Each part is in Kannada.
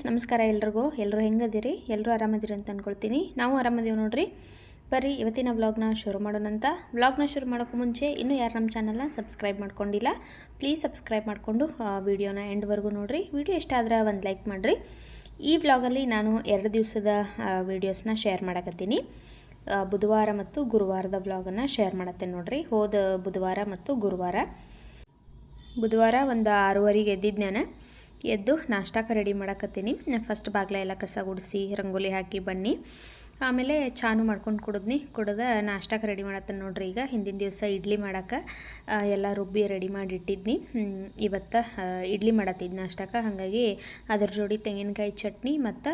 ಫ್ರೆಂಡ್ಸ್, ನಮಸ್ಕಾರ ಎಲ್ರಿಗೂ. ಎಲ್ಲರೂ ಹೆಂಗದಿರಿ? ಎಲ್ಲರೂ ಆರಾಮದಿರಿ ಅಂತ ಅಂದ್ಕೊಳ್ತೀನಿ ನಾವು ಆರಾಮದೀವಿ ನೋಡ್ರಿ. ಬರ್ರಿ, ಇವತ್ತಿನ ವ್ಲಾಗ್ನ ಶುರು ಮಾಡೋಣಂತ ವ್ಲಾಗ್ನ ಶುರು ಮಾಡೋಕ್ಕೂ ಮುಂಚೆ ಇನ್ನೂ ಯಾರು ನಮ್ಮ ಚಾನಲ್ನ ಸಬ್ಸ್ಕ್ರೈಬ್ ಮಾಡ್ಕೊಂಡಿಲ್ಲ, ಪ್ಲೀಸ್ ಸಬ್ಸ್ಕ್ರೈಬ್ ಮಾಡಿಕೊಂಡು ವಿಡಿಯೋನ ಎಂಡ್ವರೆಗೂ ನೋಡಿರಿ. ವಿಡಿಯೋ ಇಷ್ಟ ಆದ್ರೆ ಒಂದು ಲೈಕ್ ಮಾಡಿರಿ. ಈ ವ್ಲಾಗಲ್ಲಿ ನಾನು ಎರಡು ದಿವಸದ ವೀಡಿಯೋಸ್ನ ಶೇರ್ ಮಾಡಕತ್ತೀನಿ. ಬುಧವಾರ ಮತ್ತು ಗುರುವಾರದ ವ್ಲಾಗನ್ನು ಶೇರ್ ಮಾಡತ್ತೇನೆ ನೋಡ್ರಿ. ಹೋದ ಬುಧವಾರ ಮತ್ತು ಗುರುವಾರ. ಬುಧವಾರ ಒಂದು ಆರೂವರೆಗೆ ಎದ್ದಿದ್ದು ನಾನು ಎದ್ದು ನಾಷ್ಟಕ್ಕೆ ರೆಡಿ ಮಾಡಕತ್ತೀನಿ. ಫಸ್ಟ್ ಬಾಗ್ಲ ಎಲ್ಲ ಕಸ ಗುಡಿಸಿ, ರಂಗೋಲಿ ಹಾಕಿ ಬನ್ನಿ. ಆಮೇಲೆ ಚಾನು ಮಾಡ್ಕೊಂಡು ಕುಡಿದ್ನಿ. ಕುಡ್ದು ನಾಷ್ಟಕ್ಕೆ ರೆಡಿ ಮಾಡತ್ತೆ ನೋಡ್ರಿ ಈಗ. ಹಿಂದಿನ ದಿವಸ ಇಡ್ಲಿ ಮಾಡಕ್ಕೆ ಎಲ್ಲ ರುಬ್ಬಿ ರೆಡಿ ಮಾಡಿ ಇಟ್ಟಿದ್ನಿ ಇವತ್ತು ಇಡ್ಲಿ ಮಾಡತ್ತಿದ್ದು ನಾಷ್ಟಕ್ಕೆ ಹಾಗಾಗಿ ಅದ್ರ ಜೋಡಿ ತೆಂಗಿನಕಾಯಿ ಚಟ್ನಿ ಮತ್ತು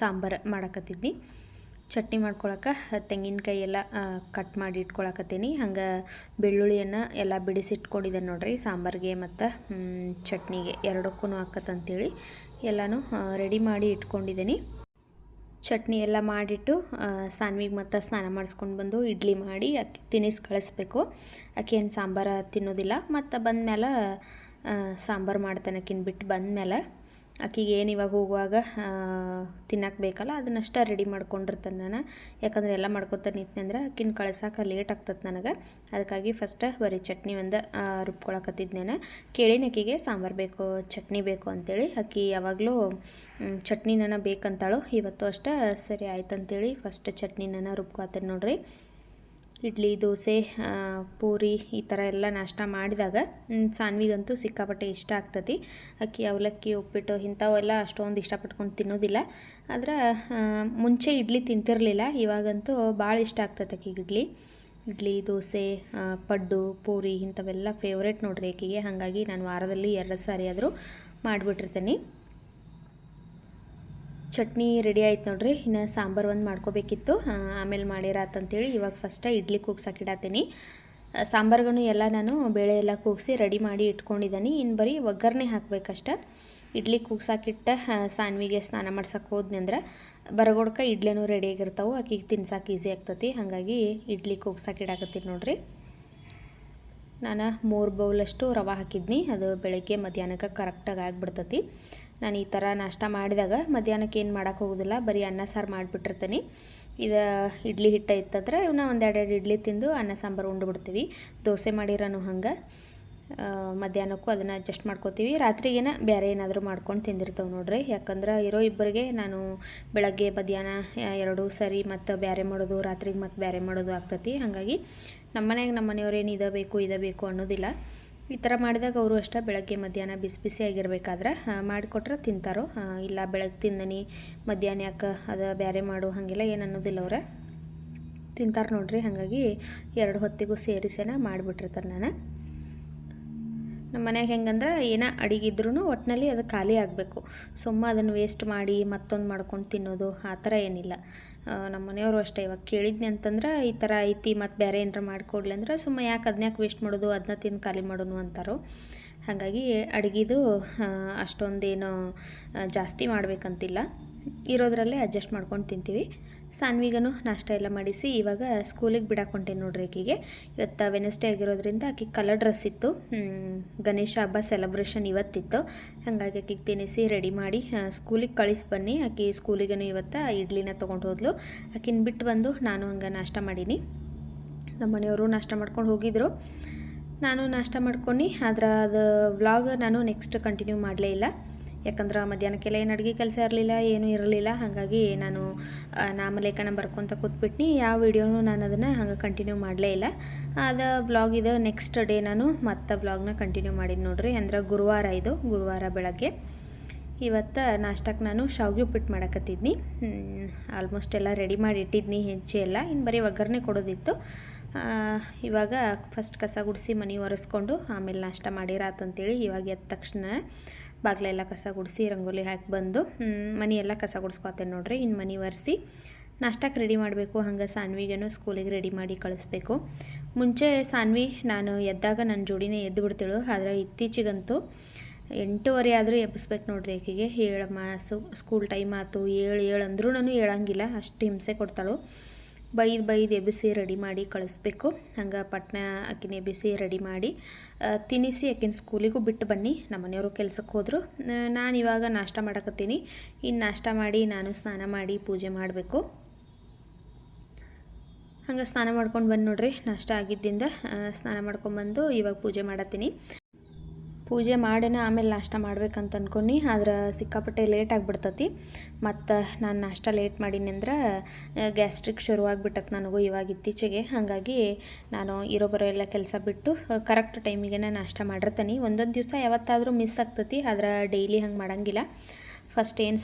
ಸಾಂಬಾರು ಮಾಡಕತ್ತಿದ್ನಿ. ಚಟ್ನಿ ಮಾಡ್ಕೊಳಕ್ಕೆ ತೆಂಗಿನಕಾಯಿ ಎಲ್ಲ ಕಟ್ ಮಾಡಿ ಇಟ್ಕೊಳಕತ್ತೀನಿ. ಹಂಗೆ ಬೆಳ್ಳುಳ್ಳಿಯನ್ನು ಎಲ್ಲ ಬಿಡಿಸಿಟ್ಕೊಂಡಿದ್ದೆ ನೋಡ್ರಿ, ಸಾಂಬಾರಿಗೆ ಮತ್ತು ಚಟ್ನಿಗೆ ಎರಡಕ್ಕೂ ಹಾಕತ್ತಂತೇಳಿ ಎಲ್ಲನೂ ರೆಡಿ ಮಾಡಿ ಇಟ್ಕೊಂಡಿದ್ದೀನಿ ಚಟ್ನಿ ಎಲ್ಲ ಮಾಡಿಟ್ಟು ಸಾನ್ವಿಗೆ ಮತ್ತು ಸ್ನಾನ ಮಾಡಿಸ್ಕೊಂಡು ಬಂದು ಇಡ್ಲಿ ಮಾಡಿ ಅಕ್ಕಿ ತಿನ್ನಿಸಿ ಕಳಿಸ್ಬೇಕು. ಅಕ್ಕಿ ಏನು ಸಾಂಬಾರು ತಿನ್ನೋದಿಲ್ಲ, ಮತ್ತು ಬಂದಮೇಲೆ ಸಾಂಬಾರು ಮಾಡ್ತಾನೆ ಅಕ್ಕಿನ ಬಿಟ್ಟು ಬಂದಮೇಲೆ ಆಕಿಗೆ ಏನು ಇವಾಗ ಹೋಗುವಾಗ ತಿನ್ನಕ್ಕೆ ಬೇಕಲ್ಲ, ಅದನ್ನಷ್ಟೇ ರೆಡಿ ಮಾಡ್ಕೊಂಡಿರ್ತಾನೆ ನಾನು. ಯಾಕಂದ್ರೆ ಎಲ್ಲ ಮಾಡ್ಕೊತ ನಿಂತೆ ಅಂದ್ರೆ ಆಕಿನ ಕಳ್ಸಕ್ಕೆ ಲೇಟ್ ಆಗ್ತದೆ ನನಗೆ. ಅದಕ್ಕಾಗಿ ಫಸ್ಟ್ ಬರೀ ಚಟ್ನಿ ಒಂದು ರುಬ್ಕೊಳಕತ್ತಿದ್ದು ನಾನು. ಕೇಳಿನ ಆಕಿಗೆ ಸಾಂಬಾರು ಬೇಕು, ಚಟ್ನಿ ಬೇಕು ಅಂತೇಳಿ. ಆಕಿ ಯಾವಾಗಲೂ ಚಟ್ನಿ ಬೇಕಂತಾಳು. ಇವತ್ತು ಅಷ್ಟೇ ಸರಿ ಆಯ್ತು ಅಂತೇಳಿ ಫಸ್ಟ್ ಚಟ್ನಿ ರುಬ್ಕೊತೇನೆ ನೋಡ್ರಿ. ಇಡ್ಲಿ, ದೋಸೆ ಪೂರಿ ಈ ಥರ ಎಲ್ಲ ನಾಷ್ಟ ಮಾಡಿದಾಗ ಸಾನ್ವಿಗಂತೂ ಸಿಕ್ಕಾಪಟ್ಟೆ ಇಷ್ಟ ಆಗ್ತತಿ ಅಕ್ಕಿ, ಅವಲಕ್ಕಿ, ಉಪ್ಪಿಟ್ಟು ಇಂಥವೆಲ್ಲ ಅಷ್ಟೊಂದು ಇಷ್ಟಪಟ್ಕೊಂಡು ತಿನ್ನೋದಿಲ್ಲ. ಆದ್ರೆ ಮುಂಚೆ ಇಡ್ಲಿ ತಿಂತಿರಲಿಲ್ಲ, ಇವಾಗಂತೂ ಭಾಳ ಇಷ್ಟ ಆಗ್ತೈತೆ ಆಕಿಗೆ ಇಡ್ಲಿ. ಇಡ್ಲಿ, ದೋಸೆ ಪಡ್ಡು, ಪೂರಿ ಇಂಥವೆಲ್ಲ ಫೇವ್ರೇಟ್ ನೋಡಿರಿ ಆಕಿಗೆ ಹಾಗಾಗಿ ನಾನು ವಾರದಲ್ಲಿ ಎರಡು ಸಾರಿ ಆದರೂ ಮಾಡಿಬಿಟ್ಟಿರ್ತೀನಿ. ಚಟ್ನಿ ರೆಡಿ ಆಯ್ತು ನೋಡ್ರಿ. ಇನ್ನು ಸಾಂಬಾರು ಒಂದು ಮಾಡ್ಕೋಬೇಕಿತ್ತು. ಆಮೇಲೆ ಮಾಡಿರತ್ತಂತೇಳಿ ಇವಾಗ ಫಸ್ಟ ಇಡ್ಲಿ ಕೂಗ್ಸಾಕಿಡತ್ತೀನಿ ಸಾಂಬಾರ್ಗೂ ಎಲ್ಲ ನಾನು ಬೇಳೆ ಎಲ್ಲ ಕೂಗಿಸಿ ರೆಡಿ ಮಾಡಿ ಇಟ್ಕೊಂಡಿದ್ದೀನಿ ಇನ್ನು ಬರೀ ಒಗ್ಗರಣೆ ಹಾಕಬೇಕಷ್ಟ. ಇಡ್ಲಿ ಕೂಗ್ಸಾಕಿಟ್ಟ ಸಾನ್ವಿಗೆ ಸ್ನಾನ ಮಾಡ್ಸಕ್ಕೆ ಹೋದ್ನಿ ಅಂದ್ರೆ ಬರಗೋಡ್ಕ ಇಡ್ಲಿನೂ ರೆಡಿಯಾಗಿರ್ತಾವೆ ಆಕಿಗೆ ತಿನ್ಸಕ್ಕೆ ಈಸಿ ಆಗ್ತತಿ. ಹಾಗಾಗಿ ಇಡ್ಲಿ ಕೂಗ್ಸಾಕಿಡಾಕತ್ತೀನಿ ನೋಡ್ರಿ. ನಾನು ಮೂರು ಬೌಲಷ್ಟು ರವೆ ಹಾಕಿದ್ನಿ. ಅದು ಬೆಳಗ್ಗೆ ಮಧ್ಯಾಹ್ನಕ್ಕೆ ಕರೆಕ್ಟಾಗಿ ಆಗಿಬಿಡ್ತತಿ. ನಾನು ಈ ಥರ ನಾಷ್ಟ ಮಾಡಿದಾಗ ಮಧ್ಯಾಹ್ನಕ್ಕೆ ಏನು ಮಾಡೋಕ್ಕೆ ಹೋಗೋದಿಲ್ಲ, ಬರೀ ಅನ್ನ ಸಾರು ಮಾಡಿಬಿಟ್ಟಿರ್ತೀನಿ. ಇದು ಇಡ್ಲಿ ಹಿಟ್ಟ ಇತ್ತಂದ್ರೆ ಇವನ್ನ ಒಂದೆರಡೆರಡು ಇಡ್ಲಿ ತಿಂದು ಅನ್ನ ಸಾಂಬಾರು ಉಂಡ್ಬಿಡ್ತೀವಿ. ದೋಸೆ ಮಾಡಿರೋನು ಹಂಗೆ. ಮಧ್ಯಾಹ್ನಕ್ಕೂ ಅದನ್ನು ಅಡ್ಜಸ್ಟ್ ಮಾಡ್ಕೋತೀವಿ. ರಾತ್ರಿಗೇನ ಬೇರೆ ಏನಾದರೂ ಮಾಡ್ಕೊಂಡು ತಿಂದಿರ್ತೇವೆ ನೋಡ್ರಿ. ಯಾಕಂದ್ರೆ ಇರೋ ಇಬ್ಬರಿಗೆ ನಾನು ಬೆಳಗ್ಗೆ, ಮಧ್ಯಾಹ್ನ ಎರಡು ಸರಿ ಮತ್ತು ಬೇರೆ ಮಾಡೋದು, ರಾತ್ರಿಗೆ ಮತ್ತು ಬೇರೆ ಮಾಡೋದು ಆಗ್ತತಿ. ಹಾಗಾಗಿ ನಮ್ಮ ಮನ್ಯಾಗ ನಮ್ಮ ಮನೆಯವ್ರೇನು ಇದಬೇಕು ಇದ ಬೇಕು ಅನ್ನೋದಿಲ್ಲ. ಈ ಥರ ಮಾಡಿದಾಗ ಅವರು ಅಷ್ಟೇ ಬೆಳಗ್ಗೆ ಮಧ್ಯಾಹ್ನ ಬಿಸಿ ಬಿಸಿಯಾಗಿರ್ಬೇಕಾದ್ರೆ ಮಾಡಿಕೊಟ್ರೆ ತಿಂತಾರೋ? ಇಲ್ಲ ಬೆಳಗ್ಗೆ ತಿಂದನಿ, ಮಧ್ಯಾಹ್ನ ಯಾಕೆ ಅದು ಬೇರೆ ಮಾಡು, ಹಾಗೆಲ್ಲ ಏನು ಅನ್ನೋದಿಲ್ಲ ಅವ್ರೆ. ತಿಂತಾರೆ ನೋಡಿರಿ, ಹಾಗಾಗಿ ಎರಡು ಹೊತ್ತಿಗೂ ಸೇರಿಸೇನ ಮಾಡಿಬಿಟ್ಟಿರ್ತಾರೆ ನಾನು. ನಮ್ಮ ಮನ್ಯಾಗ ಹೆಂಗಂದ್ರೆ ಏನೋ ಅಡಿಗಿದ್ರೂ ಒಟ್ಟಿನಲ್ಲಿ ಅದು ಖಾಲಿ ಆಗಬೇಕು. ಸುಮ್ಮ ಅದನ್ನು ವೇಸ್ಟ್ ಮಾಡಿ ಮತ್ತೊಂದು ಮಾಡ್ಕೊಂಡು ತಿನ್ನೋದು ಆ ಥರ ಏನಿಲ್ಲ. ನಮ್ಮ ಮನೆಯವರು ಅಷ್ಟೇ ಇವಾಗ ಕೇಳಿದ್ನಿ ಅಂತಂದ್ರೆ ಈ ಥರ ಐತಿ ಮತ್ತು ಬೇರೆ ಏನಾರ ಮಾಡಿಕೊಡ್ಲಿ ಅಂದ್ರೆ ಸುಮ್ಮ ಯಾಕೆ ಅದನ್ಯಾಕೆ ವೇಸ್ಟ್ ಮಾಡೋದು ಅದನ್ನ ತಿಂದು ಖಾಲಿ ಮಾಡೋನು ಅಂತಾರೋ. ಹಾಗಾಗಿ ಅಡುಗೆದು ಅಷ್ಟೊಂದೇನು ಜಾಸ್ತಿ ಮಾಡಬೇಕಂತಿಲ್ಲ. ಇರೋದರಲ್ಲೇ ಅಡ್ಜಸ್ಟ್ ಮಾಡ್ಕೊಂಡು ತಿಂತೀವಿ. ಸಾನ್ವಿಗನು ನಾಷ್ಟ ಎಲ್ಲ ಮಾಡಿಸಿ ಇವಾಗ ಸ್ಕೂಲಿಗೆ ಬಿಡಾಕೊಂಡೆ ನೋಡ್ರಿ ಆಕಿಗೆ ಇವತ್ತು ವೆನಸ್ಡೇ ಆಗಿರೋದ್ರಿಂದ ಆಕೆ ಕಲರ್ ಡ್ರೆಸ್ ಇತ್ತು. ಗಣೇಶ ಹಬ್ಬ ಸೆಲೆಬ್ರೇಷನ್ ಇವತ್ತಿತ್ತು. ಹಾಗಾಗಿ ಆಕಿಗೆ ತಿನ್ನಿಸಿ ರೆಡಿ ಮಾಡಿ ಸ್ಕೂಲಿಗೆ ಕಳಿಸಿ ಬನ್ನಿ. ಆಕೆ ಸ್ಕೂಲಿಗೂ ಇವತ್ತು ಇಡ್ಲಿನ ತೊಗೊಂಡು ಹೋದ್ಲು. ಆಕಿನ ಬಿಟ್ಟು ಬಂದು ನಾನು ಹಂಗೆ ನಾಷ್ಟ ಮಾಡೀನಿ. ನಮ್ಮ ಮನೆಯವರು ನಾಷ್ಟ ಮಾಡ್ಕೊಂಡು ಹೋಗಿದ್ರು. ನಾನು ನಾಷ್ಟ ಮಾಡ್ಕೊಂಡು ಆದ್ರೆ ಅದು ವ್ಲಾಗ್ ನಾನು ನೆಕ್ಸ್ಟ್ ಕಂಟಿನ್ಯೂ ಮಾಡಲೇ ಇಲ್ಲ. ಯಾಕಂದ್ರೆ ಮಧ್ಯಾಹ್ನಕ್ಕೆಲ್ಲ ಏನು ಅಡುಗೆ ಕೆಲಸ ಇರಲಿಲ್ಲ, ಏನೂ ಇರಲಿಲ್ಲ. ಹಾಗಾಗಿ ನಾನು ನಾಮಲೇಖನ ಬರ್ಕೊತ ಕೂತ್ಬಿಟ್ನಿ. ಯಾವ ವಿಡಿಯೋನು ನಾನು ಅದನ್ನು ಹಂಗೆ ಕಂಟಿನ್ಯೂ ಮಾಡಲೇ ಇಲ್ಲ. ಅದು ಬ್ಲಾಗ್ ಇದು ನೆಕ್ಸ್ಟ್ ಡೇ ನಾನು ಮತ್ತೆ ಬ್ಲಾಗ್ನ ಕಂಟಿನ್ಯೂ ಮಾಡಿದ್ದು ನೋಡಿರಿ. ಅಂದ್ರೆ ಗುರುವಾರ ಇದು, ಗುರುವಾರ ಬೆಳಗ್ಗೆ. ಇವತ್ತು ನಾಷ್ಟಕ್ಕೆ ನಾನು ಶಾವ್ಗೆ ಉಪ್ಪಿಟ್ಟು ಮಾಡಕತ್ತಿದ್ನಿ. ಆಲ್ಮೋಸ್ಟ್ ಎಲ್ಲ ರೆಡಿ ಮಾಡಿ ಇಟ್ಟಿದ್ನಿ ಹೆಜ್ಜೆ ಎಲ್ಲ. ಇನ್ನು ಬರೀ ಒಗ್ಗರಣೆ ಕೊಡೋದಿತ್ತು. ಇವಾಗ ಫಸ್ಟ್ ಕಸ ಗುಡಿಸಿ ಮನೆ ಒರೆಸ್ಕೊಂಡು ಆಮೇಲೆ ನಾಷ್ಟ ಮಾಡಿರಾತಂತೇಳಿ ಇವಾಗ ಎದ್ದ ತಕ್ಷಣ ಬಾಗಿಲೆಲ್ಲ ಕಸ ಗುಡಿಸಿ, ರಂಗೋಲಿ ಹಾಕಿ ಬಂದು ಮನೆಯೆಲ್ಲ ಕಸ ಗುಡಿಸ್ಕೊತೇನೆ ನೋಡ್ರಿ. ಇನ್ನು ಮನೆ ಒರೆಸಿ ನಾಷ್ಟಕ್ಕೆ ರೆಡಿ ಮಾಡಬೇಕು. ಹಂಗೆ ಸಾನ್ವಿಗೇನು ಸ್ಕೂಲಿಗೆ ರೆಡಿ ಮಾಡಿ ಕಳಿಸ್ಬೇಕು. ಮುಂಚೆ ಸಾನ್ವಿ, ನಾನು ಎದ್ದಾಗ ನನ್ನ ಜೋಡಿನೇ ಎದ್ದು ಬಿಡ್ತೇಳು. ಆದರೆ ಇತ್ತೀಚೆಗಂತೂ ಎಂಟೂವರೆ ಆದರೂ ಎಬ್ಬಿಸ್ಬೇಕು ನೋಡ್ರಿ ಆಕೆಗೆ. ಏಳು ಮಾಸು ಸ್ಕೂಲ್ ಟೈಮ್ ಆಯ್ತು ಏಳು ಏಳು ಅಂದರೂ ನಾನು ಹೇಳಂಗಿಲ್ಲ ಅಷ್ಟು ಹಿಂಸೆ ಕೊಡ್ತಾಳು. ಬೈದು ಬೈದು ಎಬ್ಬಿಸಿ ರೆಡಿ ಮಾಡಿ ಕಳಿಸ್ಬೇಕು. ಹಂಗೆ ಪಟ್ನ ಆಕಿನ ಎಬ್ಬಿಸಿ ರೆಡಿ ಮಾಡಿ ತಿನ್ನಿಸಿ ಆಕಿನ ಸ್ಕೂಲಿಗೂ ಬಿಟ್ಟು ಬನ್ನಿ. ನಮ್ಮ ಮನೆಯವರು ಕೆಲ್ಸಕ್ಕೆ ಹೋದರು. ನಾನು ಇವಾಗ ನಾಷ್ಟ ಮಾಡಕತ್ತೀನಿ. ಇನ್ನು ನಾಷ್ಟ ಮಾಡಿ ನಾನು ಸ್ನಾನ ಮಾಡಿ ಪೂಜೆ ಮಾಡಬೇಕು. ಹಂಗೆ ಸ್ನಾನ ಮಾಡ್ಕೊಂಡು ಬಂದು ನೋಡ್ರಿ. ನಾಷ್ಟ ಆಗಿದ್ದಿಂದ ಸ್ನಾನ ಸ್ನಾನ ಮಾಡ್ಕೊಂಬಂದು ಇವಾಗ ಪೂಜೆ ಮಾಡತ್ತೀನಿ. ಪೂಜೆ ಮಾಡೇನ, ಆಮೇಲೆ ನಾಷ್ಟ ಮಾಡ್ಬೇಕಂತ ಅನ್ಕೊಂಡಿ ಆದ್ರೆ ಸಿಕ್ಕಾಪಟ್ಟೆ ಲೇಟ್ ಆಗಿಬಿಡ್ತತಿ. ಮತ್ತು ನಾನು ನಾಷ್ಟ ಲೇಟ್ ಮಾಡೀನಿ ಅಂದ್ರೆ ಗ್ಯಾಸ್ಟ್ರಿಕ್ ಶುರುವಾಗ್ಬಿಟ್ಟತ್ ನನಗೂ ಇವಾಗ ಇತ್ತೀಚೆಗೆ. ಹಾಗಾಗಿ ನಾನು ಇರೋ ಬರೋ ಎಲ್ಲ ಕೆಲಸ ಬಿಟ್ಟು ಕರೆಕ್ಟ್ ಟೈಮಿಗೆ ನಾಷ್ಟ ಮಾಡಿರ್ತೀನಿ. ಒಂದೊಂದು ದಿವಸ ಯಾವತ್ತಾದರೂ ಮಿಸ್ ಆಗ್ತತಿ, ಆದ್ರೆ ಡೈಲಿ ಹಂಗೆ ಮಾಡಂಗಿಲ್ಲ. ಫಸ್ಟ್ ಏನು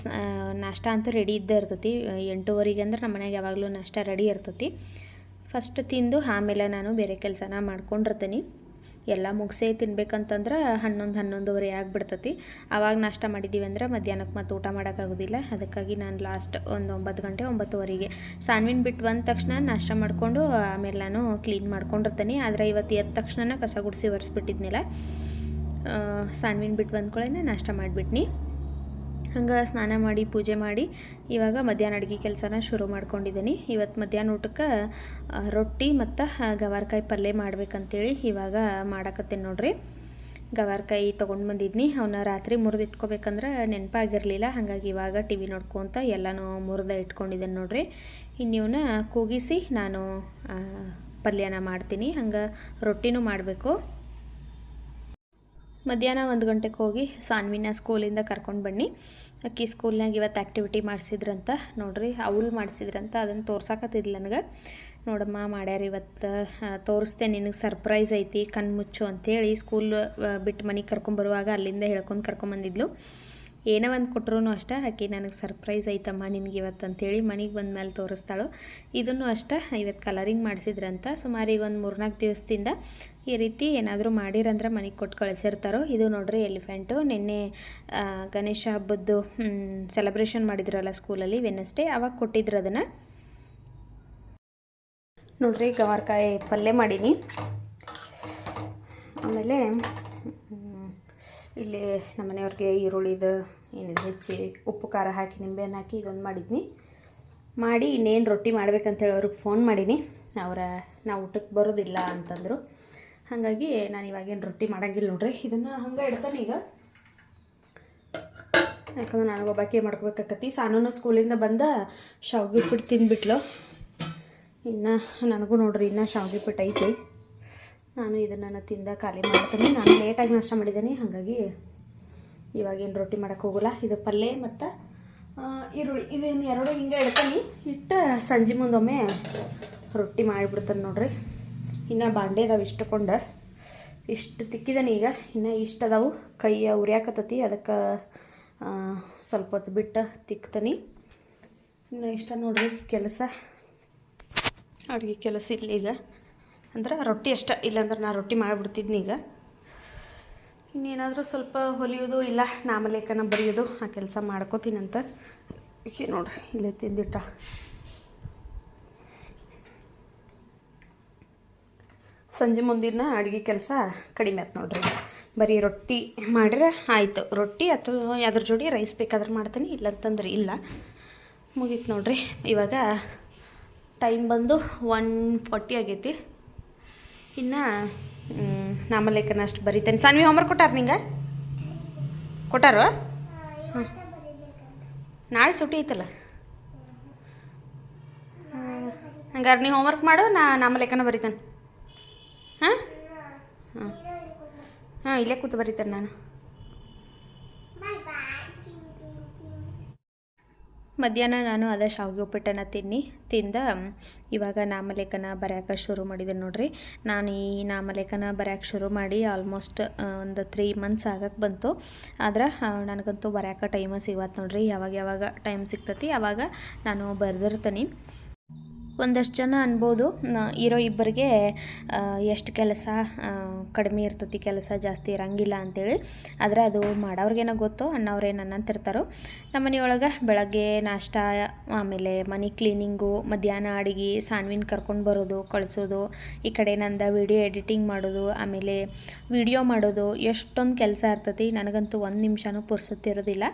ನಾಷ್ಟ ಅಂತೂ ರೆಡಿ ಇದ್ದೇ ಇರ್ತೈತಿ. ಎಂಟೂವರೆಗೆ ಅಂದ್ರೆ ನಮ್ಮ ಮನೆಗೆ ಯಾವಾಗಲೂ ನಾಷ್ಟ ರೆಡಿ ಇರ್ತೈತಿ. ಫಸ್ಟ್ ತಿಂದು ಆಮೇಲೆ ನಾನು ಬೇರೆ ಕೆಲಸನ ಮಾಡ್ಕೊಂಡಿರ್ತೀನಿ. ಎಲ್ಲ ಮುಗಿಸೇ ತಿನ್ಬೇಕಂತಂದ್ರೆ ಹನ್ನೊಂದು ಹನ್ನೊಂದುವರೆ ಆಗಿಬಿಡ್ತತಿ. ಆವಾಗ ನಾಷ್ಟ ಮಾಡಿದ್ದೀವಿ ಅಂದ್ರೆ ಮಧ್ಯಾಹ್ನಕ್ಕೆ ಮತ್ತೆ ಊಟ ಮಾಡೋಕ್ಕಾಗೋದಿಲ್ಲ ಅದಕ್ಕಾಗಿ ನಾನು ಲಾಸ್ಟ್ ಒಂದು ಒಂಬತ್ತು ಗಂಟೆ ಒಂಬತ್ತುವರೆಗೆ ಸಾನ್ವಿನ ಬಿಟ್ಟು ಬಂದ ತಕ್ಷಣ ನಾಷ್ಟ ಮಾಡಿಕೊಂಡು ಆಮೇಲೆ ನಾನು ಕ್ಲೀನ್ ಮಾಡ್ಕೊಂಡಿರ್ತೀನಿ. ಆದರೆ ಇವತ್ತು ಎದ್ದ ತಕ್ಷಣ ಕಸ ಗುಡಿಸಿ ಒರೆಸ್ಬಿಟ್ಟಿದ್ನಿಲ್ಲ ಸಾನ್ವಿನ ಬಿಟ್ಟು ಬಂದ್ಕೊಳ್ಳೆ ನಾಷ್ಟ ಮಾಡಿಬಿಟ್ನಿ. ಹಂಗೆ ಸ್ನಾನ ಮಾಡಿ, ಪೂಜೆ ಮಾಡಿ ಇವಾಗ ಮಧ್ಯಾಹ್ನ ಅಡುಗೆ ಕೆಲಸನ ಶುರು ಮಾಡ್ಕೊಂಡಿದ್ದೀನಿ ಇವತ್ತು ಮಧ್ಯಾಹ್ನ ಊಟಕ್ಕೆ ರೊಟ್ಟಿ ಮತ್ತು ಗವಾರ್ಕಾಯಿ ಪಲ್ಯ ಮಾಡ್ಬೇಕಂತೇಳಿ ಇವಾಗ ಮಾಡಕತ್ತೀನಿ ನೋಡ್ರಿ. ಗವಾರ್ಕಾಯಿ ತೊಗೊಂಡು ಬಂದಿದ್ನಿ. ಅವನ್ನ ರಾತ್ರಿ ಮುರಿದು ಇಟ್ಕೋಬೇಕಂದ್ರೆ ನೆನಪಾಗಿರಲಿಲ್ಲ. ಹಾಗಾಗಿ ಇವಾಗ ಟಿ ವಿ ನೋಡ್ಕೊತ ಎಲ್ಲನೂ ಮುರಿದ ಇಟ್ಕೊಂಡಿದ್ದೇನೆ ನೋಡ್ರಿ. ಇನ್ನು ಇವನ್ನ ಕೂಗಿಸಿ ನಾನು ಪಲ್ಯನ ಮಾಡ್ತೀನಿ. ಹಂಗೆ ರೊಟ್ಟಿನೂ ಮಾಡಬೇಕು. ಮಧ್ಯಾಹ್ನ ಒಂದು ಗಂಟೆಗೆ ಹೋಗಿ ಸಾನ್ವಿನ ಸ್ಕೂಲಿಂದ ಕರ್ಕೊಂಡು ಬನ್ನಿ. ಅಕ್ಕಿ ಸ್ಕೂಲ್ನಾಗ ಇವತ್ತು ಆ್ಯಕ್ಟಿವಿಟಿ ಮಾಡಿಸಿದ್ರಂತ ನೋಡ್ರಿ, ಅವಳು ಮಾಡಿಸಿದ್ರಂತ, ಅದನ್ನು ತೋರ್ಸಾಕತ್ತಿದ್ಲು ನನಗೆ. ನೋಡಮ್ಮ ಮಾಡ್ಯಾರ ಇವತ್ತು ತೋರಿಸ್ದೆ ನಿನಗೆ ಸರ್ಪ್ರೈಸ್ ಐತಿ, ಕಣ್ಣು ಅಂಥೇಳಿ ಸ್ಕೂಲ್ ಬಿಟ್ಟು ಮನೆಗೆ ಕರ್ಕೊಂಬರುವಾಗ ಅಲ್ಲಿಂದ ಹೇಳ್ಕೊಂಡು ಕರ್ಕೊಂಬಂದಿದ್ಲು ಏನೋ ಒಂದು ಕೊಟ್ಟರು ಅಷ್ಟೇ, ಆಕೆ ನನಗೆ ಸರ್ಪ್ರೈಸ್ ಐತಮ್ಮ ನಿನಗೆ ಇವತ್ತು ಅಂತೇಳಿ ಮನೆಗೆ ಬಂದ ಮೇಲೆ ತೋರಿಸ್ತಾಳು. ಇದನ್ನು ಅಷ್ಟೇ ಇವತ್ತು ಕಲರಿಂಗ್ ಮಾಡಿಸಿದ್ರಂತ ಸುಮಾರು ಈಗ ಒಂದು ಮೂರ್ನಾಲ್ಕು ದಿವಸದಿಂದ ಈ ರೀತಿ ಏನಾದರೂ ಮಾಡಿರಂದ್ರೆ ಮನೆಗೆ ಕೊಟ್ಟು ಕಳಿಸಿರ್ತಾರೋ. ಇದು ನೋಡ್ರಿ ಎಲಿಫೆಂಟು ನಿನ್ನೆ ಗಣೇಶ ಹಬ್ಬದ್ದು ಸೆಲೆಬ್ರೇಷನ್ ಮಾಡಿದ್ರಲ್ಲ ಸ್ಕೂಲಲ್ಲಿ ವೆನಸ್ಡೇ ಅವಾಗ ಕೊಟ್ಟಿದ್ರು ಅದನ್ನು. ನೋಡ್ರಿ ಗವಾರ್ಕಾಯಿ ಪಲ್ಯ ಮಾಡೀನಿ. ಆಮೇಲೆ ಇಲ್ಲಿ ನಮ್ಮ ಮನೆಯವ್ರಿಗೆ ಈರುಳ್ಳಿದು, ಏನಿದೆ, ಹೆಚ್ಚಿ ಉಪ್ಪು, ಖಾರ ಹಾಕಿ, ನಿಂಬೆಹಣ್ಣು ಹಾಕಿ ಇದೊಂದು ಮಾಡಿದ್ನಿ. ಮಾಡಿ ಇನ್ನೇನು ರೊಟ್ಟಿ ಮಾಡ್ಬೇಕಂತೇಳಿ ಅವ್ರಿಗೆ ಫೋನ್ ಮಾಡೀನಿ. ಅವರ, ನಾವು ಊಟಕ್ಕೆ ಬರೋದಿಲ್ಲ ಅಂತಂದರು. ಹಾಗಾಗಿ ನಾನು ಇವಾಗೇನು ರೊಟ್ಟಿ ಮಾಡೋಂಗಿಲ್ಲ ನೋಡ್ರಿ. ಇದನ್ನು ಹಂಗೆ ಇಡ್ತಾನೆ ಈಗ. ಯಾಕಂದ್ರೆ ನಾನು ಒಬ್ಬಾಕಿ ಮಾಡ್ಕೋಬೇಕಾಕತಿ ಸಾನೂನು ಸ್ಕೂಲಿಂದ ಬಂದ, ಶಾವಿಗೆ ಉಪ್ಪಿಟ್ಟು ತಿಂದ್ಬಿಟ್ಲು. ಇನ್ನು ನನಗೂ ನೋಡ್ರಿ, ಇನ್ನೂ ಶಾವಿಗೆ ಉಪ್ಪಿಟ್ಟು ಐತಿ. ನಾನು ಇದನ್ನು ತಿಂದ ಖಾಲಿ ಮಾಡ್ತೀನಿ. ನಾನು ಲೇಟಾಗಿ ನಾಷ್ಟ ಮಾಡಿದ್ದೀನಿ. ಹಾಗಾಗಿ ಇವಾಗೇನು ರೊಟ್ಟಿ ಮಾಡೋಕ್ಕೆ ಹೋಗಲ್ಲ. ಇದು ಪಲ್ಯ ಮತ್ತು ಈರುಳ್ಳಿ. ಇದನ್ನು ಎರಡು ಹಿಂಗೆ ಇಡ್ತೀನಿ ಇಟ್ಟು ಸಂಜೆ ಮುಂದೊಮ್ಮೆ ರೊಟ್ಟಿ ಮಾಡಿಬಿಡ್ತಾನೆ ನೋಡ್ರಿ. ಇನ್ನು ಬಾಂಡೆ ಅದಾವೆ ಇಷ್ಟುಕೊಂಡು. ಇಷ್ಟು ತಿಕ್ಕಿದಾನೆ ಈಗ. ಇನ್ನು ಇಷ್ಟು ಅದಾವು. ಕೈ ಉರಿಯಾಕತ್ತತಿ. ಅದಕ್ಕೆ ಸ್ವಲ್ಪ ಹೊತ್ತು ಬಿಟ್ಟು ತಿಕ್ತೀನಿ. ಇನ್ನು ಇಷ್ಟ ನೋಡ್ರಿ. ಕೆಲಸ, ಅಡುಗೆ ಕೆಲಸ ಇಲ್ಲ ಈಗ. ಅಂದ್ರೆ ರೊಟ್ಟಿ ಅಷ್ಟ ಇಲ್ಲಾಂದ್ರೆ ನಾ ರೊಟ್ಟಿ ಮಾಡಿಬಿಡ್ತಿದ್ನಿ ಈಗ. ಇನ್ನೇನಾದರೂ ಸ್ವಲ್ಪ ಹೊಲಿಯೋದು, ಇಲ್ಲ ನಾಮಲೇಖನ ಬರೆಯೋದು, ಆ ಕೆಲಸ ಮಾಡ್ಕೋತೀನಂತ. ಈಕೆ ನೋಡ್ರಿ ಇಲ್ಲೇ ತಿಂದಿಟ್ಟ ಸಂಜೆ ಮುಂದಿನ ಅಡುಗೆ ಕೆಲಸ ಕಡಿಮೆ ಆಯ್ತು ನೋಡ್ರಿ. ಬರೀ ರೊಟ್ಟಿ ಮಾಡಿದ್ರೆ ಆಯಿತು. ರೊಟ್ಟಿ ಅಥವಾ ಅದ್ರ ಜೋಡಿ ರೈಸ್ ಬೇಕಾದ್ರೆ ಮಾಡ್ತೀನಿ, ಇಲ್ಲಂತಂದ್ರೆ ಇಲ್ಲ. ಮುಗೀತು ನೋಡ್ರಿ. ಇವಾಗ ಟೈಮ್ ಬಂದು ಒನ್ ಫಾರ್ಟಿ ಆಗೈತಿ. ಇನ್ನು ನಾಮಲೇಖನ ಅಷ್ಟು ಬರೀತೇನೆ. ಸಾನ್ವಿ ಹೋಮ್ವರ್ಕ್ ಕೊಟ್ಟಾರ ನಿಂಗೆ? ಕೊಟ್ಟಾರು? ಹಾಂ ನಾಳೆ ಸುಟಿ ಐತಲ್ಲ. ಹಂಗಾರೆ ನೀವು ಹೋಮ್ವರ್ಕ್ ಮಾಡು ನಾ ನಾಮಲೇಖನ ಬರೀತಾನೆ. ಹಾಂ? ಹಾಂ. ಹಾಂ ಇಲ್ಲೇ ಕೂತು ಬರೀತಾನೆ ನಾನು. ಮಧ್ಯಾಹ್ನ ನಾನು ಅದೇ ಶಾವಿಗೆ ಉಪ್ಪಿಟ್ಟನ್ನು ತಿನ್ನಿ, ತಿಂದ ಇವಾಗ ನಾಮಲೇಖನ ಬರೆಯೋಕೆ ಶುರು ಮಾಡಿದೆ ನೋಡ್ರಿ. ನಾನು ಈ ನಾಮಲೇಖನ ಬರೆಯೋಕೆ ಶುರು ಮಾಡಿ ಆಲ್ಮೋಸ್ಟ್ ಒಂದು ತ್ರೀ ಮಂತ್ಸ್ ಆಗಕ್ಕೆ ಬಂತು. ಆದ್ರೆ ನನಗಂತೂ ಬರೆಯೋಕೆ ಟೈಮ ಸಿಗತ್ತೆ ನೋಡ್ರಿ. ಯಾವಾಗ ಯಾವಾಗ ಟೈಮ್ ಸಿಗ್ತತಿ ಆವಾಗ ನಾನು ಬರೆದಿರ್ತೀನಿ. ಒಂದಷ್ಟು ಜನ ಅನ್ಬೋದು. ಇರೋ ಇಬ್ಬರಿಗೆ ಎಷ್ಟು ಕೆಲಸ ಕಡಿಮೆ ಇರ್ತತಿ, ಕೆಲಸ ಜಾಸ್ತಿ ಇರಂಗಿಲ್ಲ ಅಂತೇಳಿ. ಆದರೆ ಅದು ಮಾಡೋರ್ಗೇನೋ ಗೊತ್ತು ಅಣ್ಣವ್ರೇನು ಅನ್ನಂತಿರ್ತಾರೋ ನಮ್ಮ ಮನೆಯೊಳಗೆ ಬೆಳಗ್ಗೆ ನಾಷ್ಟ, ಆಮೇಲೆ ಮನೆ ಕ್ಲೀನಿಂಗು ಮಧ್ಯಾಹ್ನ ಅಡುಗೆ, ಸಾನ್ವಿನ ಕರ್ಕೊಂಡು ಬರೋದು, ಕಳಿಸೋದು, ಈ ಕಡೆ ನಂದು ವಿಡಿಯೋ ಎಡಿಟಿಂಗ್ ಮಾಡೋದು, ಆಮೇಲೆ ವಿಡಿಯೋ ಮಾಡೋದು, ಎಷ್ಟೊಂದು ಕೆಲಸ ಇರ್ತತಿ, ನನಗಂತೂ ಒಂದು ನಿಮಿಷನೂ ಪುರ್ಸೊತ್ತಿರೋದಿಲ್ಲ.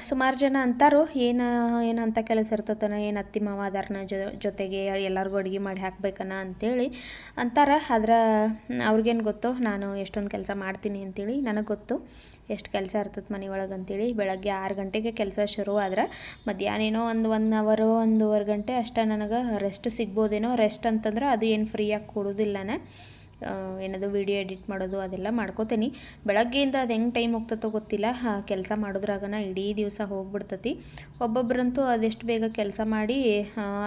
ಸುಮಾರು ಜನ ಅಂತಾರು, ಏನು ಏನು ಅಂಥ ಕೆಲಸ ಇರ್ತತನ, ಏನು ಅತ್ತಿ ಮಾವ ಅದಾರನ ಜೊತೆಗೆ ಎಲ್ಲರಿಗೂ ಅಡುಗೆ ಮಾಡಿ ಹಾಕ್ಬೇಕನ ಅಂತೇಳಿ ಅಂತಾರೆ. ಆದ್ರೆ, ಅವ್ರಿಗೇನು ಗೊತ್ತು, ನಾನು ಎಷ್ಟೊಂದು ಕೆಲಸ ಮಾಡ್ತೀನಿ ಅಂತೇಳಿ ನನಗೆ ಗೊತ್ತು. ಎಷ್ಟು ಕೆಲಸ ಇರ್ತದೆ ಮನೆ ಒಳಗೆ ಅಂತೇಳಿ ಬೆಳಗ್ಗೆ ಆರು ಗಂಟೆಗೆ ಕೆಲಸ ಶುರು ಆದ್ರೆ ಮಧ್ಯಾಹ್ನ ಏನೋ ಒಂದು ಒನ್ ಅವರ್, ಒಂದೂವರೆ ಗಂಟೆ ಅಷ್ಟೇ ನನಗೆ ರೆಸ್ಟ್ ಸಿಗ್ಬೋದೇನೋ ರೆಸ್ಟ್ ಅಂತಂದ್ರೆ ಅದು ಏನು ಫ್ರೀಯಾಗಿ ಕೊಡೋದಿಲ್ಲನೇ. ಏನದು ವಿಡಿಯೋ ಎಡಿಟ್ ಮಾಡೋದು ಅದೆಲ್ಲ ಮಾಡ್ಕೋತೀನಿ. ಬೆಳಗ್ಗೆಯಿಂದ ಅದು ಹೆಂಗೆ ಟೈಮ್ ಹೋಗ್ತತೋ ಗೊತ್ತಿಲ್ಲ. ಕೆಲಸ ಮಾಡೋದ್ರಾಗನ ಇಡೀ ದಿವಸ ಹೋಗ್ಬಿಡ್ತತಿ. ಒಬ್ಬೊಬ್ಬರಂತೂ ಅದೆಷ್ಟು ಬೇಗ ಕೆಲಸ ಮಾಡಿ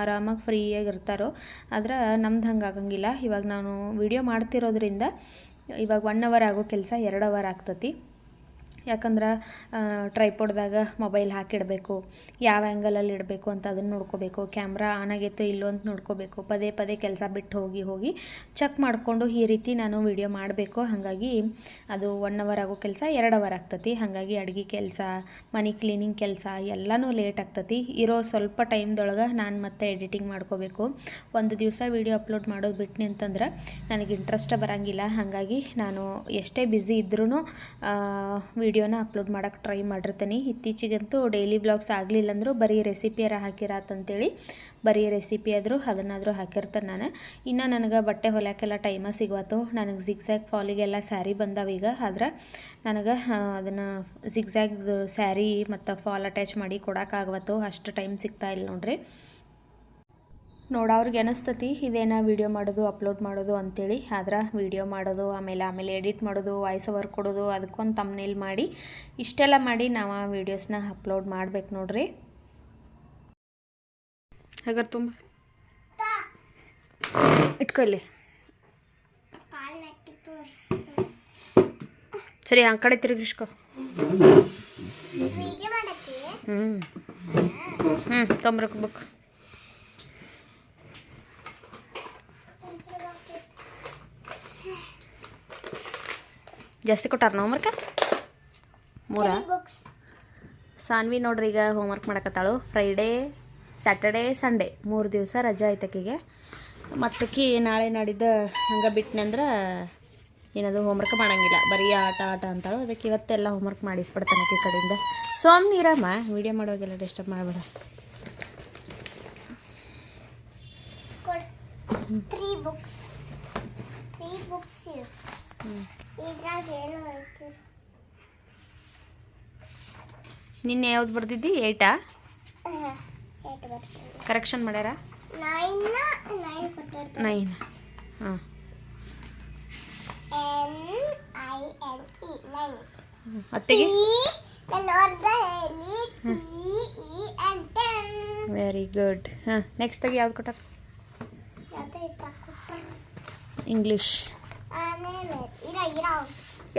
ಆರಾಮಾಗಿ ಫ್ರೀಯಾಗಿ ಇರ್ತಾರೋ, ಆದ್ರೆ ನಮ್ದು ಹಂಗೆ ಆಗಂಗಿಲ್ಲ. ಇವಾಗ ನಾನು ವಿಡಿಯೋ ಮಾಡ್ತಿರೋದ್ರಿಂದ ಇವಾಗ ಒನ್ ಅವರ್ ಆಗೋ ಕೆಲಸ ಎರಡು ಅವರ್ ಆಗ್ತತಿ. ಯಾಕಂದ್ರೆ ಟ್ರೈಪೋಡ್ದಾಗ ಮೊಬೈಲ್ ಹಾಕಿಡಬೇಕು, ಯಾವ ಆ್ಯಂಗಲಲ್ಲಿ ಇಡಬೇಕು ಅಂತ ಅದನ್ನು ನೋಡ್ಕೋಬೇಕು ಕ್ಯಾಮ್ರಾ ಆನ್ ಆಗೈತೋ ಇಲ್ಲೋ ಅಂತ ನೋಡ್ಕೋಬೇಕು, ಪದೇ ಪದೇ ಕೆಲಸ ಬಿಟ್ಟು ಹೋಗಿ ಹೋಗಿ ಚೆಕ್ ಮಾಡಿಕೊಂಡು ಈ ರೀತಿ ನಾನು ವಿಡಿಯೋ ಮಾಡಬೇಕು. ಹಾಗಾಗಿ ಅದು ಒನ್ ಅವರ್ ಆಗೋ ಕೆಲಸ ಎರಡು ಅವರ್ ಆಗ್ತತಿ. ಹಾಗಾಗಿ ಅಡುಗೆ ಕೆಲಸ, ಮನೆ ಕ್ಲೀನಿಂಗ್ ಕೆಲಸ ಎಲ್ಲನೂ ಲೇಟ್ ಆಗ್ತತಿ. ಇರೋ ಸ್ವಲ್ಪ ಟೈಮ್ದೊಳಗೆ ನಾನು ಮತ್ತೆ ಎಡಿಟಿಂಗ್ ಮಾಡ್ಕೋಬೇಕು. ಒಂದು ದಿವಸ ವಿಡಿಯೋ ಅಪ್ಲೋಡ್ ಮಾಡೋದು ಬಿಟ್ನಿ ಅಂತಂದ್ರೆ ನನಗೆ ಇಂಟ್ರೆಸ್ಟ್ ಬರೋಂಗಿಲ್ಲ. ಹಾಗಾಗಿ ನಾನು ಎಷ್ಟೇ ಬ್ಯುಸಿ ಇದ್ರೂ ವಿಡಿಯೋನ ಅಪ್ಲೋಡ್ ಮಾಡೋಕ್ಕೆ ಟ್ರೈ ಮಾಡಿರ್ತೀನಿ. ಇತ್ತೀಚೆಗಂತೂ ಡೈಲಿ ಬ್ಲಾಗ್ಸ್ ಆಗಲಿಲ್ಲ ಅಂದರೂ ಬರೀ ರೆಸಿಪಿಯಾರ ಹಾಕಿರತ್ತಂತೇಳಿ ಬರೀ ರೆಸಿಪಿ ಆದರೂ ಅದನ್ನಾದರೂ ಹಾಕಿರ್ತೇನೆ ನಾನು. ಇನ್ನು ನನಗೆ ಬಟ್ಟೆ ಹೊಲಕ್ಕೆಲ್ಲ ಟೈಮ ಸಿಗುವತ್ತು ನನಗೆ ಜಿಗ್ಜ್ಯಾಗ್ ಫಾಲಿಗೆಲ್ಲ ಸ್ಯಾರಿ ಬಂದಾವೀಗ ಆದ್ರೆ ನನಗೆ ಅದನ್ನು ಜಿಗ್ಜ್ಯಾಗ್ ಸ್ಯಾರಿ ಮತ್ತು ಫಾಲ್ ಅಟ್ಯಾಚ್ ಮಾಡಿ ಕೊಡೋಕ್ಕಾಗವತ್ತು ಅಷ್ಟು ಟೈಮ್ ಸಿಗ್ತಾ ಇಲ್ಲ ನೋಡ್ರಿ. ನೋಡೋರ್ಗೆ ಅನಿಸ್ತತಿ ಇದೇನ ವೀಡಿಯೋ ಮಾಡೋದು ಅಪ್ಲೋಡ್ ಮಾಡೋದು ಅಂತೇಳಿ. ಆದ್ರೆ ವೀಡಿಯೋ ಮಾಡೋದು ಆಮೇಲೆ ಆಮೇಲೆ ಎಡಿಟ್ ಮಾಡೋದು ವಾಯ್ಸ್ ಓವರ್ ಕೊಡೋದು ಅದಕ್ಕೊಂದು ತಮ್ನೇಲ್ ಮಾಡಿ. ಇಷ್ಟೆಲ್ಲ ಮಾಡಿ ನಾವು ಆ ವೀಡಿಯೋಸ್ನ ಅಪ್ಲೋಡ್ ಮಾಡ್ಬೇಕು ನೋಡ್ರಿ. ಹಾಗಾದ್ರೆ ತುಂಬ. ಇಟ್ಕೊಳ್ಳಿ. ಸರಿ ಆ ಕಡೆ ತಿರುಗಿಸ್ಕೊ ಹ್ಞೂ ಹ್ಞೂ ತೊಂಬರಕ್ಕೆ ಜಾಸ್ತಿ ಕೊಟ್ಟಾರ ಹೋಮ್ವರ್ಕ ಮೂರ? ಸಾನ್ವಿ ನೋಡ್ರಿ ಈಗ ಹೋಮ್ವರ್ಕ್ ಮಾಡಕತ್ತಾಳು. ಫ್ರೈಡೇ ಸ್ಯಾಟರ್ಡೇ ಸಂಡೇ ಮೂರು ದಿವಸ ರಜೆ ಆಯ್ತಕ್ಕಿಗೆ ಮತ್ತಕ್ಕಿ ನಾಳೆ ನಾಡಿದ್ದು ಹಂಗೆ ಬಿಟ್ನಂದ್ರೆ ಏನದು ಹೋಮ್ವರ್ಕ್ ಮಾಡಂಗಿಲ್ಲ. ಬರೀ ಆಟ ಆಟ ಅಂತಾಳು. ಅದಕ್ಕೆ ಇವತ್ತೆಲ್ಲ ಹೋಮ್ವರ್ಕ್ ಮಾಡಿಸ್ಬಿಡ್ತಾನೆ ಈ ಕಡೆಯಿಂದ. ಸೋಮ್ ನೀರಮ್ಮ ವಿಡಿಯೋ ಮಾಡೋಗೆಲ್ಲ ಡಿಸ್ಟರ್ಬ್ ಮಾಡಬೇಡ. ತ್ರೀ ಬುಕ್ಸ್ ತ್ರೀ ಬುಕ್ಸ್ ಇದ್ರಾಗ ಏನು ಐತಿ ನಿನ್ನೆ ಯಾವ್ದು ಬರ್ದಿದ್ದಿ? ಏಟ್ ಕರೆಕ್ಷನ್ ಮಾಡ್ಯಾರ? ನೈನ್ ಹಾಂ. ಅತ್ತೆಗೆ? ವೆರಿ ಗುಡ್ ಹಾಂ ನೆಕ್ಸ್ಟಾಗಿ ಯಾವ್ದು ಕೊಟ್ಟಾರ? ಇಟ್ಟ ಇಂಗ್ಲೀಷ್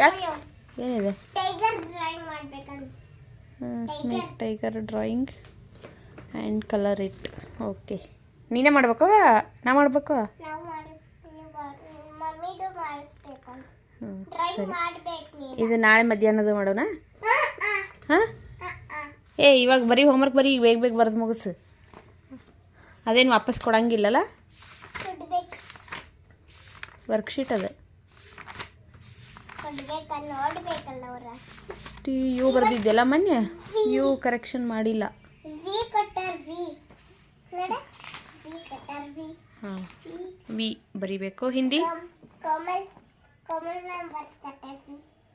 ಯಾಕೆ? ಏನಿದೆ? ಟೈಗರ್ ಡ್ರಾಯಿಂಗ್ ಮಾಡ್ಬೇಕಂತ. Make tiger drawing and colour it okay ನೀನೇ ಮಾಡ್ಬೇಕು ನಾ ಮಾಡ್ಬೇಕು? ಇದು ನಾಳೆ ಮಧ್ಯಾಹ್ನದ ಮಾಡೋಣ? ಹಾಂ. ಏ ಇವಾಗ ಬರೀ ಹೋಮ್ವರ್ಕ್ ಬರೀ ಬೇಗ ಬೇಗ ಬರೋದು ಮುಗಿಸು. ಅದೇನು ವಾಪಸ್ ಕೊಡಂಗಿಲ್ಲಲ್ಲ? ವರ್ಕ್ಶೀಟ್ ಅದು. ಟಿ ಯು ಬರ್ದಿದ್ದೆಲ್ಲ ಮೊನ್ನೆ? ಯು ಕರೆಕ್ಷನ್ ಮಾಡಿಲ್ಲ. ವಿ ಹಾಂ. ಬರಿಬೇಕು. ಹಿಂದಿ?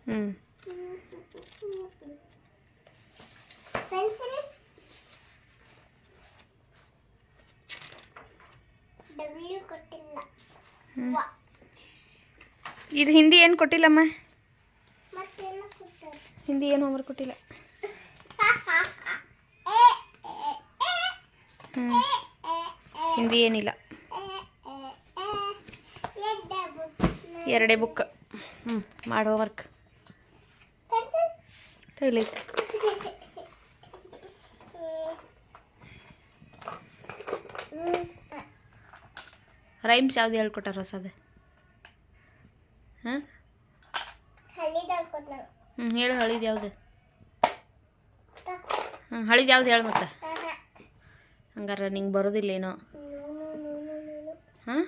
ಹ್ಞೂ ಇದು ಹಿಂದಿ ಏನು ಕೊಟ್ಟಿಲ್ಲಮ್ಮ? ಹಿಂದಿ ಏನು ಹೋಮ್ವರ್ಕ್ ಕೊಟ್ಟಿಲ್ಲ. ಹ್ಞೂ ಹಿಂದಿ ಏನಿಲ್ಲ. ಎರಡೇ ಬುಕ್ ಹ್ಞೂ ಮಾಡೋ ವರ್ಕ್ ತೆಗಿಲೈತೆ ರೈಮ್ಸ್ ಯಾವ್ದು ಹೇಳ್ಕೊಟ್ಟಾರ ಹೊಸದು ಹಾಂ? ಹ್ಞೂ ಹೇಳು ಹಳಿದು ಯಾವ್ದು? ಹ್ಞೂ ಹಳಿದು ಯಾವ್ದು ಹೇಳು ಮತ್ತೆ. ಹಂಗಾರೆ ನಿಂಗೆ ಬರೋದಿಲ್ಲೇನೋ? ಹಾಂ?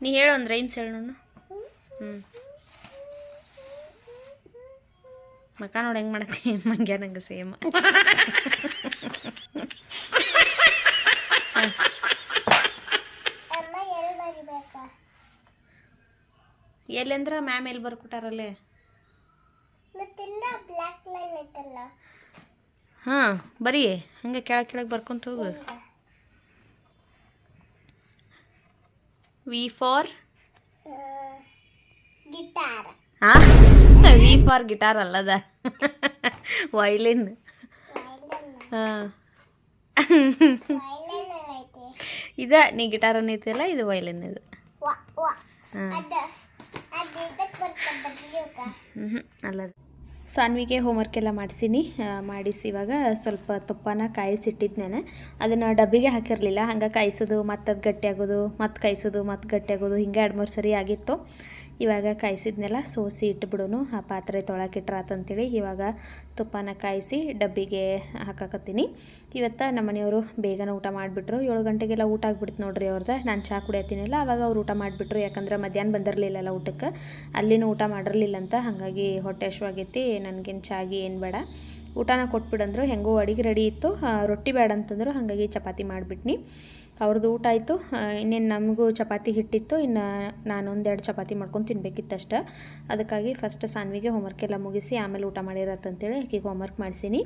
ನೀ ಹೇಳು ಒಂದು ರೈಮ್ಸ್ ಹೇಳು ನಾನು ಹ್ಞೂ ಮಕ್ಕ ನೋಡಿ ಹೆಂಗೆ ಮಾಡತ್ತಿ? ಮಂಗ್ಯ ನಂಗೆ ಸೇಮ್ ಅಮ್ಮ ಎಲ್ಲಿ ಬರಿಬೇಕಾ ಎಲ್ಲಂದ್ರೆ ಮ್ಯಾಮ್ ಎಲ್ಲಿ ಬರ್ಕೊಟ್ಟಾರಲ್ಲೇ ಮತ್ತಿಲ್ಲ ಬ್ಲ್ಯಾಕ್ ಲೈನ್ ಐತಲ್ಲ. ಹಾಂ ಬರೀ ಹಂಗೆ ಕೆಳಗೆ ಕೆಳಗೆ ಬರ್ಕೊಂತ ಹೋಗು ವಿ ಫಾರ್ ಗಿಟಾರ್ ಹಾಂ ವಿ ಫಾರ್ ಗಿಟಾರ್ ಅಲ್ಲದ. ವೈಲಿನ್ ಹಾಂ. ವೈಲನ್ ಐತೆ ಇದ ನೀ ಗಿಟಾರ್ ಅನ್ನೈತಿಲ್ಲ ಇದು ವೈಲಿನ್ ಇದು. ವಾ ವಾ. ಹಾಂ ಅದ ಅದ ಇದಕ್ಕೆ ಬರ್ತದೆ ಬರೆಯೋಕ ಹ್ಞೂ ಅಲ್ಲದ. ಸಾನ್ವಿಗೆ ಹೋಮ್ವರ್ಕ್ ಎಲ್ಲ ಮಾಡಿಸೀನಿ. ಮಾಡಿಸಿ ಇವಾಗ ಸ್ವಲ್ಪ ತುಪ್ಪನ ಕಾಯಿಸಿಟ್ಟಿದ್ದು ನಾನು ಅದನ್ನು ಡಬ್ಬಿಗೆ ಹಾಕಿರಲಿಲ್ಲ. ಹಂಗೆ ಕಾಯಿಸೋದು ಮತ್ತು ಅದು ಗಟ್ಟಿ ಆಗೋದು ಮತ್ತು ಕಾಯಿಸೋದು, ಮತ್ತು ಗಟ್ಟಿಯಾಗೋದು ಹಿಂಗೆ ಎರಡು ಮೂರು ಸರಿ ಆಗಿತ್ತು. ಇವಾಗ ಕಾಯಿಸಿದ್ನೆಲ್ಲ ಸೋಸಿ ಇಟ್ಬಿಡೋನು. ಆ ಪಾತ್ರೆ ತೊಳಕಿಟ್ರಾತಂತೇಳಿ ಇವಾಗ ತುಪ್ಪನ ಕಾಯಿಸಿ ಡಬ್ಬಿಗೆ ಹಾಕಾಕತ್ತೀನಿ. ಇವತ್ತು ನಮ್ಮ ಮನೆಯವರು ಬೇಗನೆ ಊಟ ಮಾಡಿಬಿಟ್ರು. ಏಳು ಗಂಟೆಗೆಲ್ಲ ಊಟ ಆಗ್ಬಿಡ್ತು ನೋಡ್ರಿ ಅವ್ರದ್ದು ನಾನು ಚಹಾ ಕುಡಿಯತ್ತೀನಿಲ್ಲ, ಅವಾಗ ಅವ್ರು ಊಟ ಮಾಡಿಬಿಟ್ರು. ಯಾಕಂದ್ರೆ ಮಧ್ಯಾಹ್ನ ಬಂದಿರಲಿಲ್ಲಲ್ಲ ಊಟಕ್ಕೆ. ಅಲ್ಲಿನೂ ಊಟ ಮಾಡಿರಲಿಲ್ಲ ಅಂತ ಹಾಗಾಗಿ ಹೊಟ್ಟೆ ಹಶ್ವಾಗೈತಿ ನನಗೇನು ಚಾಗಿ ಏನು ಬೇಡ. ಊಟನ ಕೊಟ್ಬಿಡಂದ್ರು. ಹೆಂಗೋ ಅಡಿಗೆ ರೆಡಿ ಇತ್ತು. ರೊಟ್ಟಿ ಬೇಡ ಅಂತಂದ್ರು. ಹಾಗಾಗಿ ಚಪಾತಿ ಮಾಡಿಬಿಟ್ನಿ. ಅವ್ರದ್ದು ಊಟ ಆಯಿತು. ಇನ್ನೇನು ನಮಗೂ ಚಪಾತಿ ಹಿಟ್ಟಿತ್ತು. ಇನ್ನು ನಾನು ಒಂದೆರಡು ಚಪಾತಿ ಮಾಡ್ಕೊಂಡು ತಿನ್ಬೇಕಿತ್ತಷ್ಟ. ಅದಕ್ಕಾಗಿ ಫಸ್ಟ್ ಸಾನ್ವಿಗೆ ಹೋಮ್ವರ್ಕ್ ಎಲ್ಲ ಮುಗಿಸಿ ಆಮೇಲೆ ಊಟ ಮಾಡಿರತ್ತಂತೇಳಿ ಆಕೆಗೆ ಹೋಮ್ವರ್ಕ್ ಮಾಡಿಸೀನಿ.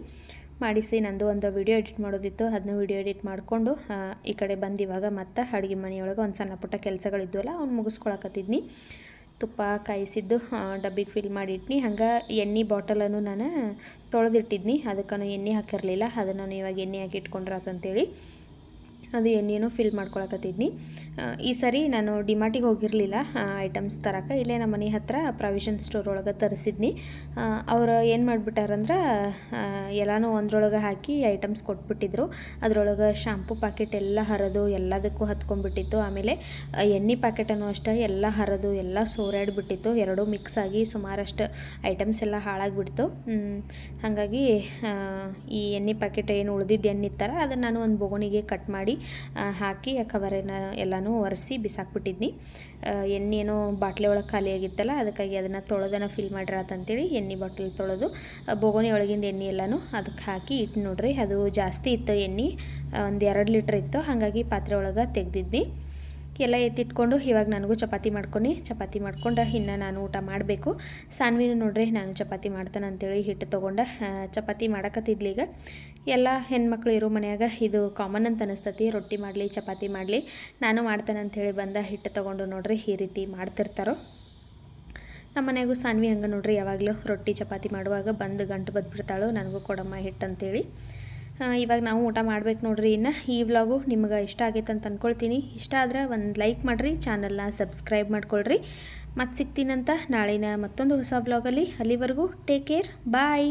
ಮಾಡಿಸಿ ನಂದು ಒಂದು ವಿಡಿಯೋ ಎಡಿಟ್ ಮಾಡೋದಿತ್ತು. ಅದನ್ನ ವಿಡಿಯೋ ಎಡಿಟ್ ಮಾಡಿಕೊಂಡು ಈ ಕಡೆ ಬಂದು ಇವಾಗ ಮತ್ತೆ ಅಡುಗೆ ಮನೆಯೊಳಗೆ ಒಂದು ಸಣ್ಣ ಪುಟ್ಟ ಕೆಲಸಗಳಿದ್ವಲ್ಲ, ಅವ್ನು ಮುಗಿಸ್ಕೊಳಕತ್ತಿದ್ನಿ. ತುಪ್ಪ ಕಾಯಿಸಿದ್ದು ಡಬ್ಬಿಗೆ ಫಿಲ್ ಮಾಡಿಟ್ನಿ. ಹಂಗೆ ಎಣ್ಣೆ ಬಾಟಲನ್ನು ನಾನು ತೊಳೆದಿಟ್ಟಿದ್ನಿ. ಅದಕ್ಕೂ ಎಣ್ಣೆ ಹಾಕಿರಲಿಲ್ಲ. ಅದನ್ನು ಇವಾಗ ಎಣ್ಣೆ ಹಾಕಿ ಇಟ್ಕೊಂಡ್ರಾತಂತೇಳಿ ಅದು ಏನೇನೋ ಫಿಲ್ ಮಾಡ್ಕೊಳಕತ್ತಿದ್ನಿ. ಈ ಸರಿ ನಾನು ಡಿಮಾರ್ಟಿಗೆ ಹೋಗಿರಲಿಲ್ಲ ಐಟಮ್ಸ್ ತರಕ. ಇಲ್ಲೇ ನಮ್ಮ ಮನೆ ಹತ್ರ ಪ್ರಾವಿಷನ್ ಸ್ಟೋರ್ ಒಳಗೆ ತರಿಸಿದ್ನಿ. ಅವರು ಏನು ಮಾಡಿಬಿಟ್ಟಾರಂದ್ರೆ ಎಲ್ಲನೂ ಒಂದ್ರೊಳಗೆ ಹಾಕಿ ಐಟಮ್ಸ್ ಕೊಟ್ಬಿಟ್ಟಿದ್ರು. ಅದರೊಳಗೆ ಶಾಂಪೂ ಪ್ಯಾಕೆಟ್ ಎಲ್ಲ ಹರಿದು, ಎಲ್ಲದಕ್ಕೂ ಹತ್ಕೊಂಡ್ಬಿಟ್ಟಿತ್ತು. ಆಮೇಲೆ ಎಣ್ಣೆ ಪ್ಯಾಕೆಟನ್ನು ಅಷ್ಟೇ, ಎಲ್ಲ ಹರಿದು, ಎಲ್ಲ ಸೋರಾಡ್ಬಿಟ್ಟಿತ್ತು ಎರಡೂ ಮಿಕ್ಸ್ ಆಗಿ ಸುಮಾರಷ್ಟು ಐಟಮ್ಸ್ ಎಲ್ಲ ಹಾಳಾಗಿಬಿಡ್ತು. ಹಾಗಾಗಿ ಈ ಎಣ್ಣೆ ಪ್ಯಾಕೆಟ್ ಏನು ಉಳಿದಿದ್ದು ಎಣ್ಣೆ ಇತ್ತಾರ ಅದನ್ನು ನಾನು ಒಂದು ಬೋಗಣಿಗೆ ಕಟ್ ಮಾಡಿ ಹಾಕಿ ಕವರನ್ನ ಎಲ್ಲನೂ ಒರೆಸಿ ಬಿಸಾಕ್ಬಿಟ್ಟಿದ್ನಿ. ಎಣ್ಣೆನೋ ಬಾಟ್ಲಿ ಒಳಗೆ ಖಾಲಿ ಆಗಿತ್ತಲ್ಲ, ಅದಕ್ಕಾಗಿ ಅದನ್ನು ತೊಳೆದನ ಫಿಲ್ ಮಾಡಿರತ್ತಂತೇಳಿ ಎಣ್ಣೆ ಬಾಟಲ್ ತೊಳೆದು ಬೊಗೋಣಿ ಒಳಗಿಂದ ಎಣ್ಣೆ ಎಲ್ಲನೂ ಅದಕ್ಕೆ ಹಾಕಿ ಇಟ್ಟು ನೋಡ್ರಿ, ಅದು ಜಾಸ್ತಿ ಇತ್ತು ಎಣ್ಣೆ ಒಂದು ಎರಡು ಲೀಟ್ರ್ ಇತ್ತು, ಹಾಗಾಗಿ ಪಾತ್ರೆ ಒಳಗೆ ತೆಗ್ದಿದ್ನಿ. ಎಲ್ಲ ಎತ್ತಿಟ್ಕೊಂಡು ಇವಾಗ ನನಗೂ ಚಪಾತಿ ಮಾಡ್ಕೊಂಡು ಚಪಾತಿ ಮಾಡ್ಕೊಂಡು ಇನ್ನು ನಾನು ಊಟ ಮಾಡಬೇಕು. ಸಾನ್ವಿನೂ ನೋಡ್ರಿ, ನಾನು ಚಪಾತಿ ಮಾಡ್ತಾನೆ ಅಂತೇಳಿ ಹಿಟ್ಟು ತೊಗೊಂಡು ಚಪಾತಿ ಮಾಡಕತ್ತಿದ್ಲೀಗ ಎಲ್ಲ ಹೆಣ್ಮಕ್ಳು ಇರೋ ಮನೆಯಾಗ ಇದು ಕಾಮನ್ ಅಂತ ಅನಿಸ್ತತಿ. ರೊಟ್ಟಿ ಮಾಡಲಿ, ಚಪಾತಿ ಮಾಡಲಿ. ನಾನು ಮಾಡ್ತೇನೆ ಅಂಥೇಳಿ ಬಂದ ಹಿಟ್ಟು ತೊಗೊಂಡು ನೋಡ್ರಿ ಈ ರೀತಿ ಮಾಡ್ತಿರ್ತಾರೋ. ನಮ್ಮ ಮನೆಗೂ ಸಾನ್ವಿ ಹಂಗೆ ನೋಡ್ರಿ, ಯಾವಾಗಲೂ ರೊಟ್ಟಿ, ಚಪಾತಿ ಮಾಡುವಾಗ ಬಂದು ಗಂಟು ಬದ್ಬಿಡ್ತಾಳು. ನನಗೂ ಕೊಡಮ್ಮ ಹಿಟ್ಟು ಅಂತೇಳಿ ಇವಾಗ ನಾವು ಊಟ ಮಾಡ್ಬೇಕು ನೋಡ್ರಿ ಇನ್ನು. ಈ ವ್ಲಾಗು ನಿಮ್ಗೆ ಇಷ್ಟ ಆಗೈತೆ ಅಂತ ಅಂದ್ಕೊಳ್ತೀನಿ ಇಷ್ಟ ಆದ್ರೆ ಒಂದು ಲೈಕ್ ಮಾಡಿರಿ, ಚಾನಲ್ನ ಸಬ್ಸ್ಕ್ರೈಬ್ ಮಾಡ್ಕೊಳ್ರಿ. ಮತ್ತೆ ಸಿಗ್ತೀನಂತ ನಾಳಿನ ಮತ್ತೊಂದು ಹೊಸ ವ್ಲಾಗಲ್ಲಿ ಅಲ್ಲಿವರೆಗೂ ಟೇಕ್ ಕೇರ್ ಬಾಯ್